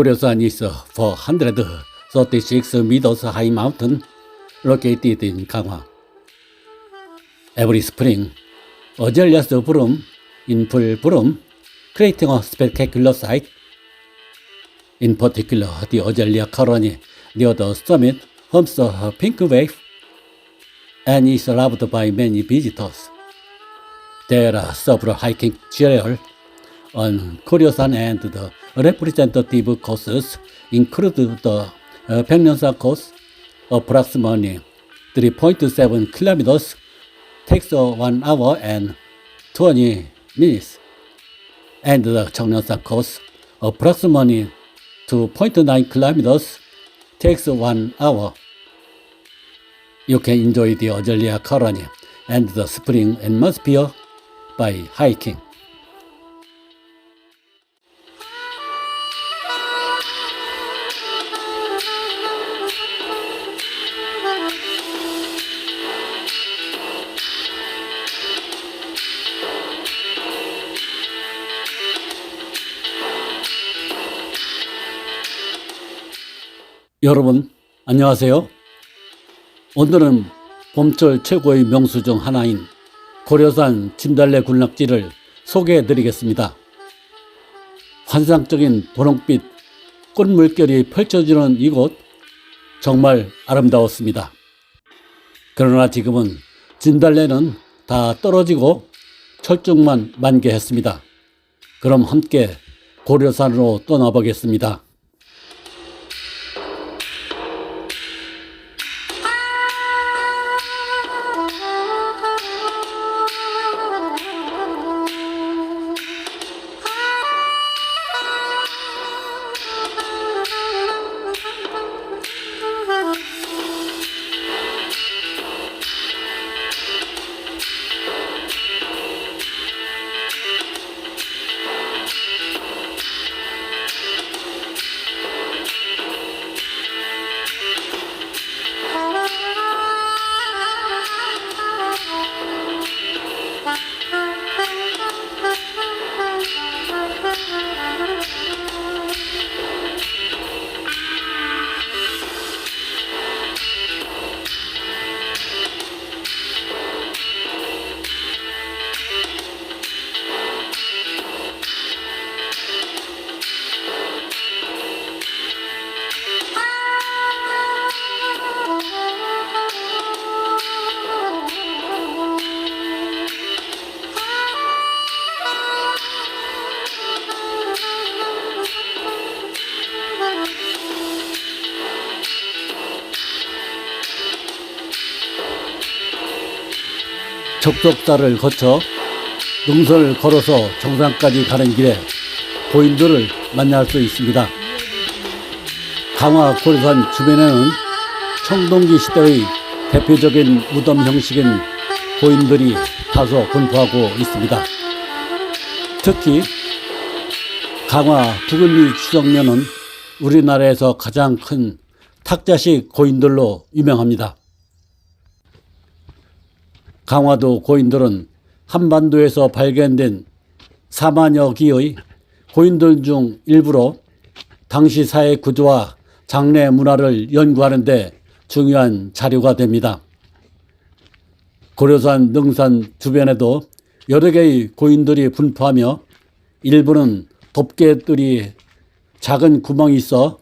Goryeo-san is a 436 meters high mountain located in Gangwon. Every spring, azaleas bloom in full bloom, creating a spectacular sight. In particular, the azalea colony near the summit forms a pink wave and is loved by many visitors. There are several hiking trails on Koryosan and the representative courses include the uh, Baekneunsa course, approximately 3.7 kilometers, takes uh, 1 hour and 20 minutes, and the Cheongneunsa course, approximately 2.9 kilometers, takes 1 hour. You can enjoy the azalea colony and the spring atmosphere by hiking. 여러분, 안녕하세요. 오늘은 봄철 최고의 명수 중 하나인 고려산 진달래 군락지를 소개해 드리겠습니다. 환상적인 분홍빛 꽃물결이 펼쳐지는 이곳 정말 아름다웠습니다. 그러나 지금은 진달래는 다 떨어지고 철쭉만 만개했습니다. 그럼 함께 고려산으로 떠나보겠습니다. 적적사를 거쳐 능선을 걸어서 정상까지 가는 길에 고인들을 만날 수 있습니다. 강화 고려산 주변에는 청동기 시대의 대표적인 무덤 형식인 고인들이 다소 분포하고 있습니다. 특히 강화 두근리 추정면은 우리나라에서 가장 큰 탁자식 고인들로 유명합니다. 강화도 고인들은 한반도에서 발견된 4만여 기의 고인들 중 일부로 당시 사회 구조와 장래 문화를 연구하는 데 중요한 자료가 됩니다. 고려산 능산 주변에도 여러 개의 고인들이 분포하며 일부는 덮개들이 작은 구멍이 있어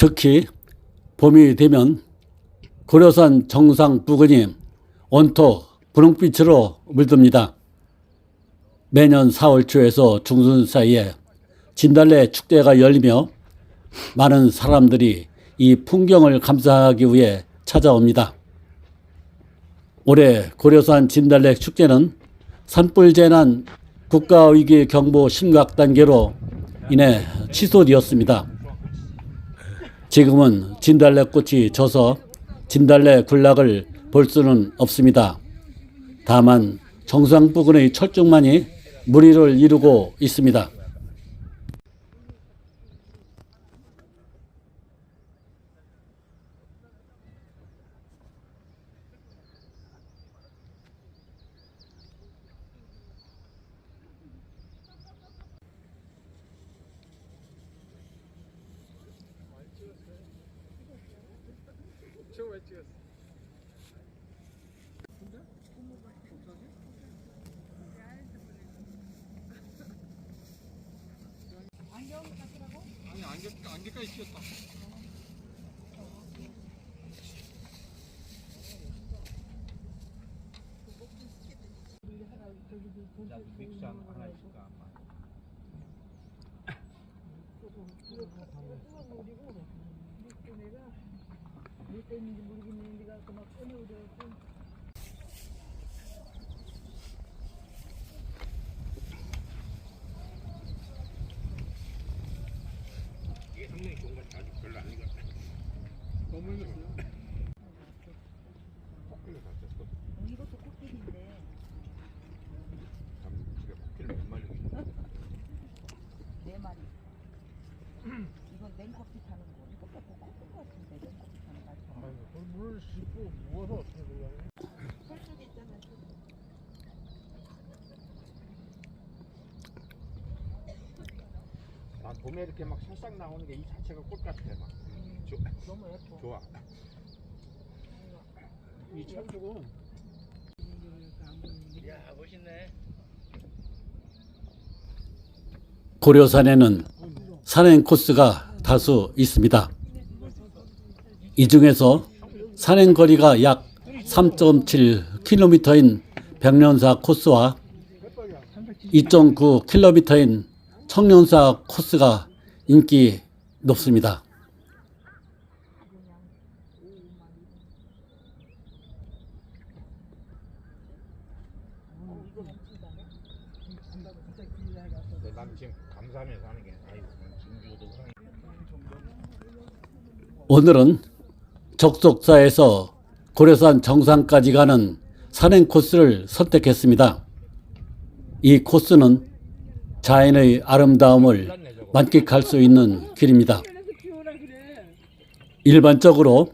특히 봄이 되면 고려산 정상 부근이 온통 분홍빛으로 물듭니다. 매년 4월 초에서 중순 사이에 진달래 축제가 열리며 많은 사람들이 이 풍경을 감상하기 위해 찾아옵니다. 올해 고려산 진달래 축제는 산불 재난 국가위기 경보 심각 단계로 인해 취소되었습니다. 지금은 진달래 꽃이 져서 진달래 군락을 볼 수는 없습니다. 다만 정상 부근의 철쭉만이 무리를 이루고 있습니다. 아니 안개 안개까지 씌었다. 믹스한 하나 있을까? Benim gibi bugün indik arkama. Öyle oldu. 봄에 이렇게 막 살짝 나오는 게 이 자체가 꽃 같아 막. 좋 너무 예뻐. 좋아. 이 철쭉은 야 멋있네. 고려산에는 산행 코스가 다수 있습니다. 이 중에서 산행 거리가 약 3.7km인 백년사 코스와 2.9km인 청년사 코스가 인기 높습니다. 오늘은 적속사에서 고려산 정상까지 가는 산행 코스를 선택했습니다. 이 코스는 자연의 아름다움을 만끽할 수 있는 길입니다. 일반적으로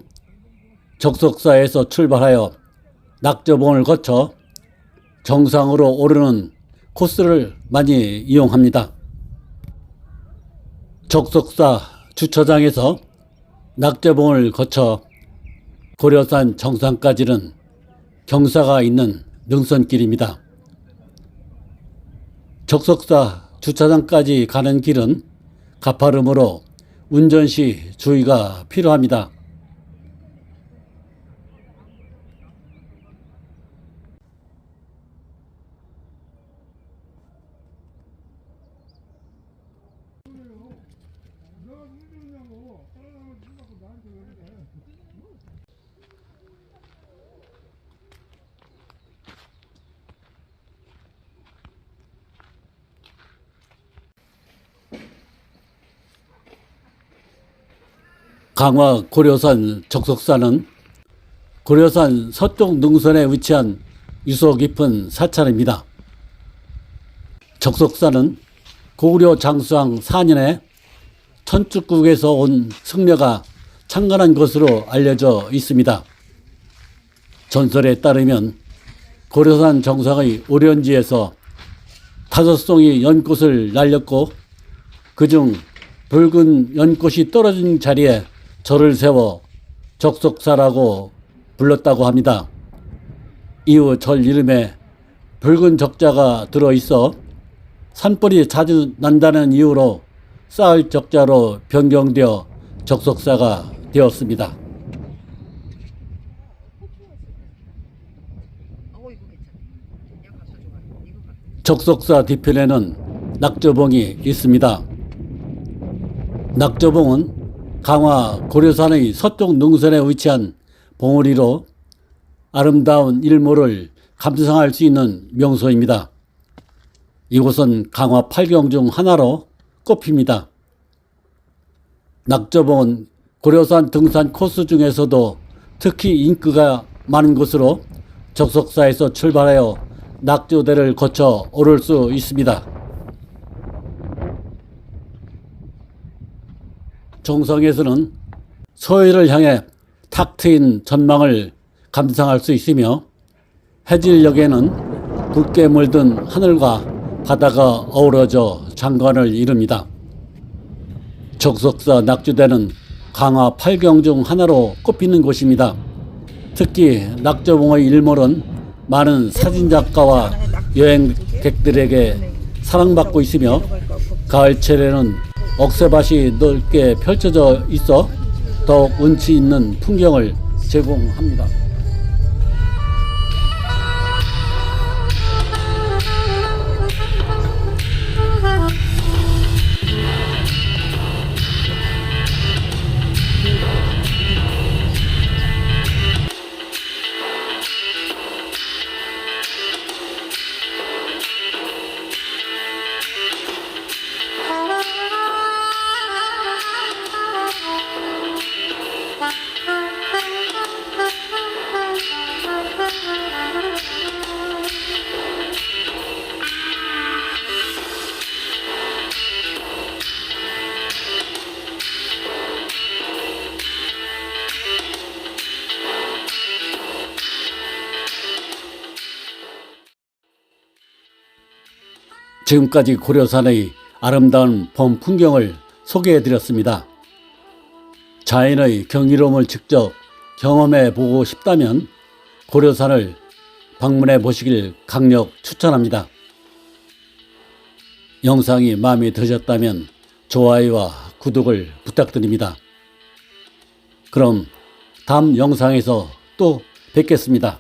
적속사에서 출발하여 낙저봉을 거쳐 정상으로 오르는 코스를 많이 이용합니다. 적속사 주차장에서 낙제봉을 거쳐 고려산 정상까지는 경사가 있는 능선길입니다. 적석사 주차장까지 가는 길은 가파름으로 운전 시 주의가 필요합니다. 강화 고려산 적석사는 고려산 서쪽 능선에 위치한 유서 깊은 사찰입니다. 적석사는 고구려 장수왕 4년에 천축국에서 온 승려가 창건한 것으로 알려져 있습니다. 전설에 따르면 고려산 정상의 오련지에서 다섯 송이 연꽃을 날렸고 그중 붉은 연꽃이 떨어진 자리에 절을 세워 적석사라고 불렀다고 합니다. 이후 절 이름에 붉은 적자가 들어 있어 산불이 자주 난다는 이유로 쌓을 적자로 변경되어 적석사가 되었습니다. 적석사 뒤편에는 낙저봉이 있습니다. 낙저봉은 강화 고려산의 서쪽 능선에 위치한 봉우리로 아름다운 일몰을 감상할 수 있는 명소입니다. 이곳은 강화 8경 중 하나로 꼽힙니다. 낙저봉은 고려산 등산 코스 중에서도 특히 인기가 많은 곳으로 적석사에서 출발하여 낙조대를 거쳐 오를 수 있습니다. 정성에서는 서해를 향해 탁 트인 전망을 감상할 수 있으며 해질녘에는 붉게 물든 하늘과 바다가 어우러져 장관을 이룹니다. 적석사 낙주대는 강화 8경 중 하나로 꼽히는 곳입니다. 특히 낙저봉의 일몰은 많은 사진작가와 여행객들에게 사랑받고 있으며 가을철에는 억새밭이 넓게 펼쳐져 있어 더욱 운치 있는 풍경을 제공합니다. 지금까지 고려산의 아름다운 봄 풍경을 소개해 드렸습니다. 자연의 경이로움을 직접 경험해 보고 싶다면 고려산을 방문해 보시길 강력 추천합니다. 영상이 마음에 드셨다면 좋아요와 구독을 부탁드립니다. 그럼 다음 영상에서 또 뵙겠습니다.